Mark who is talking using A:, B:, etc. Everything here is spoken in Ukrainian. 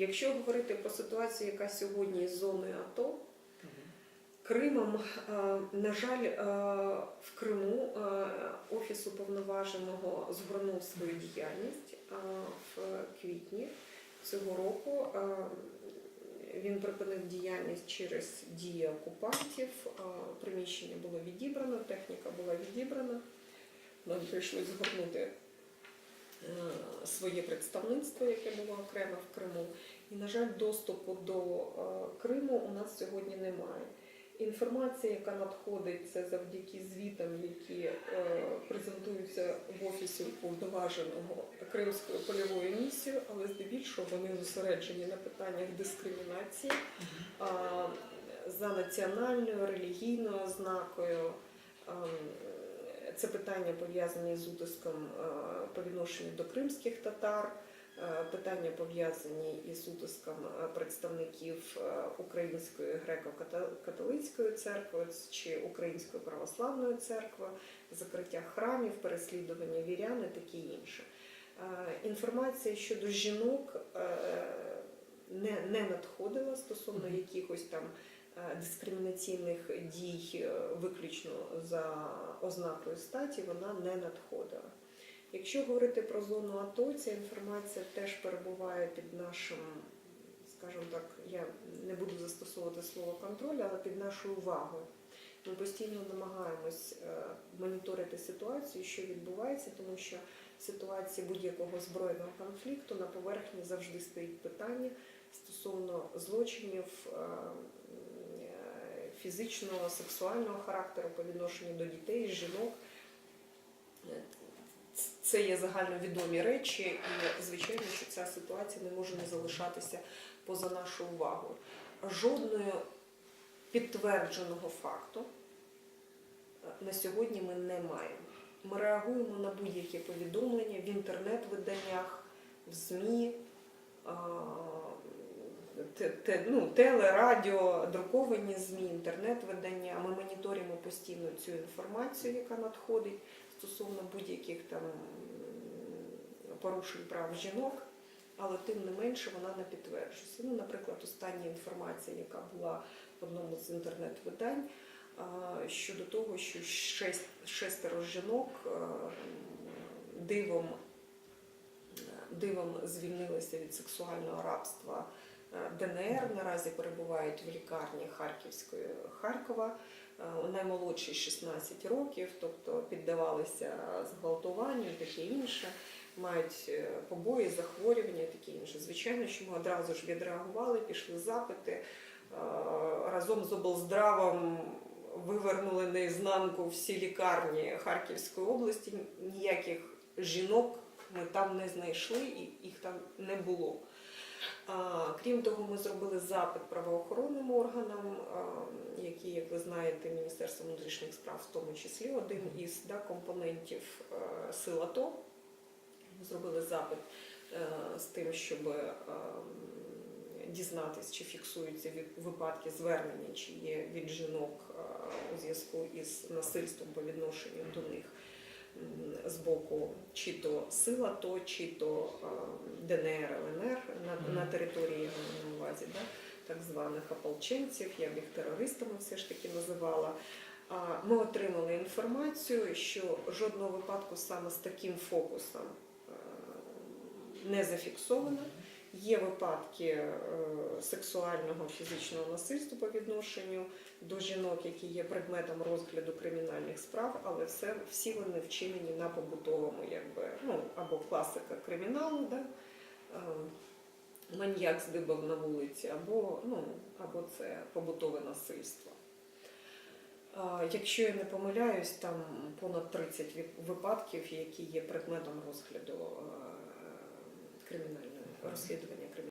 A: якщо говорити про ситуацію, яка сьогодні з зоною АТО, Кримом, е, на жаль, е, в Криму е, офіс уповноваженого згорнув свою діяльність в квітні цього року. Він припинив діяльність через дії окупантів. Приміщення було відібрано, техніка була відібрана. Нам прийшлось згорнути своє представництво, яке було окремо в Криму. І, на жаль, доступу до е, Криму у нас сьогодні немає. Інформація, яка надходить, це завдяки звітам, які е, презентуються в офісі уповноваженого Кримською польовою місією, але здебільшого вони зосереджені на питаннях дискримінації за національною, релігійною ознакою. Це питання пов'язані з утиском е, по відношенню до кримських татар, е, питання пов'язані із утиском е, представників Української греко-католицької церкви чи Української православної церкви, закриття храмів, переслідування вірян і таке інше. Інформація щодо жінок не, не надходила стосовно якихось там дискримінаційних дій е, виключно за ознакою статі, вона не надходила. Якщо говорити про зону АТО, ця інформація теж перебуває під нашим, скажімо так, я не буду застосовувати слово контроль, але під нашою увагою. Ми постійно намагаємось е, моніторити ситуацію, що відбувається, тому що в ситуації будь-якого збройного конфлікту на поверхні завжди стоїть питання стосовно злочинів е, е, фізичного, сексуального характеру по відношенню до дітей, жінок. Е, Це є загальновідомі речі, і звичайно, що ця ситуація не може не залишатися поза нашу увагою. Жодного підтвердженого факту е, на сьогодні ми не маємо. Ми реагуємо на будь-які повідомлення в інтернет-виданнях, в ЗМІ, те, ну, теле, радіо, друковані ЗМІ, інтернет-видання. Ми моніторимо постійно цю інформацію, яка надходить стосовно будь-яких там порушень прав жінок, але тим не менше вона не підтверджується. Ну, наприклад, остання інформація, яка була в одному з інтернет-видань, щодо того, що шесть, шестеро жінок дивом, дивом звільнилися від сексуального рабства ДНР, наразі перебувають в лікарні Харківської Харкова. Е, Наймолодші 16 років, тобто піддавалися зґвалтуванню таке інше, мають е, побої, захворювання, таке інше. Звичайно, що ми одразу ж відреагували, пішли запити е, разом з облздравом. Вивернули наізнанку всі лікарні Харківської області. Ніяких жінок ми там не знайшли, і їх там не було. Крім того, ми зробили запит правоохоронним органам, які, як ви знаєте, Міністерство внутрішніх справ, в тому числі один із да, компонентів сил АТО. Ми зробили запит е, з тим, щоб дізнатись, чи фіксуються випадки звернення, чи є від жінок у зв'язку із насильством по відношенню до них з боку чи то сила, то чи то ДНР, ЛНР на, на території я маю на увазі, да, так званих ополченців, я б їх терористами все ж таки називала. Ми отримали інформацію, що жодного випадку саме з таким фокусом не зафіксовано. Є випадки е, сексуального фізичного насильства по відношенню до жінок, які є предметом розгляду кримінальних справ, але все, всі вони вчинені на побутовому, якби, ну, або класика криміналу, да? е, маньяк здибав на вулиці, або, ну, або це побутове насильство. А, Якщо я не помиляюсь, там понад 30 випадків, які є предметом розгляду е, кримінального розслідування